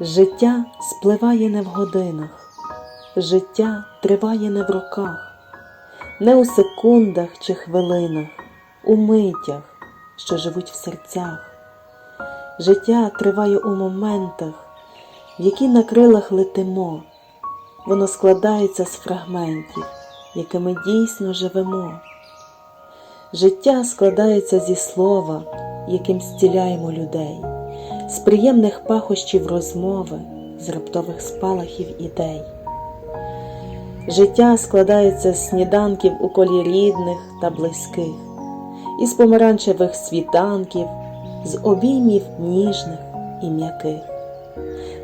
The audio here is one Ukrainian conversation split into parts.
Життя спливає не в годинах, життя триває не в роках, не у секундах чи хвилинах, у митях, що живуть в серцях. Життя триває у моментах, в які на крилах летимо. Воно складається з фрагментів, якими дійсно живемо. Життя складається зі слова, яким зціляємо людей, з приємних пахощів розмови, з раптових спалахів ідей. Життя складається з сніданків у колі рідних та близьких, із помаранчевих світанків, з обіймів ніжних і м'яких,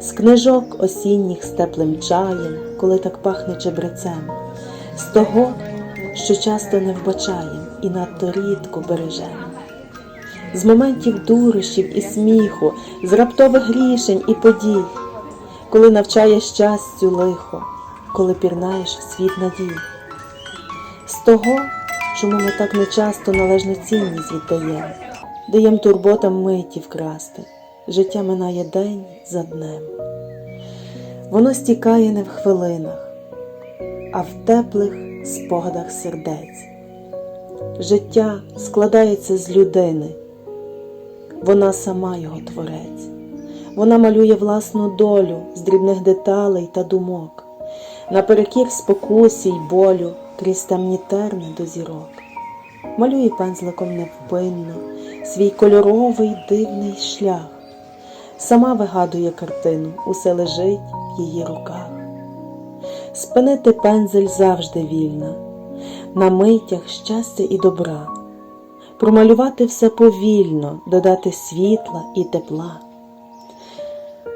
з книжок осінніх з теплим чаєм, коли так пахне чебрецем, з того, що часто не вбачаєм і надто рідко бережемо, з моментів дурощів і сміху, з раптових рішень і подій, коли навчає щастю лихо, коли пірнаєш в світ надій, з того, чому ми так нечасто належну цінність віддаємо, даєм турботам миті вкрасти, життя минає день за днем. Воно стікає не в хвилинах, а в теплих спогадах сердець. Життя складається з людини, вона сама його творець. Вона малює власну долю з дрібних деталей та думок, наперекір спокусі й болю крізь темні терни до зірок. Малює пензликом невпинно свій кольоровий дивний шлях. Сама вигадує картину, усе лежить в її руках. Спинити пензель завжди вільна, на митях щастя і добра, промалювати все повільно, додати світла і тепла,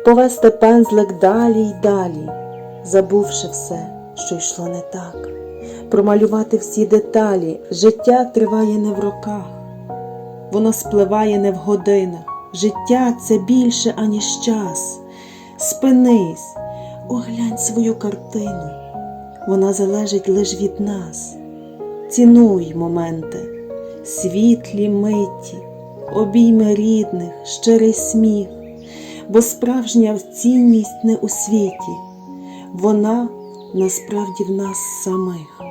повести пензлик далі й далі, забувши все, що йшло не так, промалювати всі деталі, життя триває не в роках, воно спливає не в годинах, життя це більше, аніж час. Спинись, оглянь свою картину, вона залежить лише від нас. Цінуй моменти, світлі миті, обійми рідних, щирий сміх, бо справжня цінність не у світі, вона насправді в нас самих.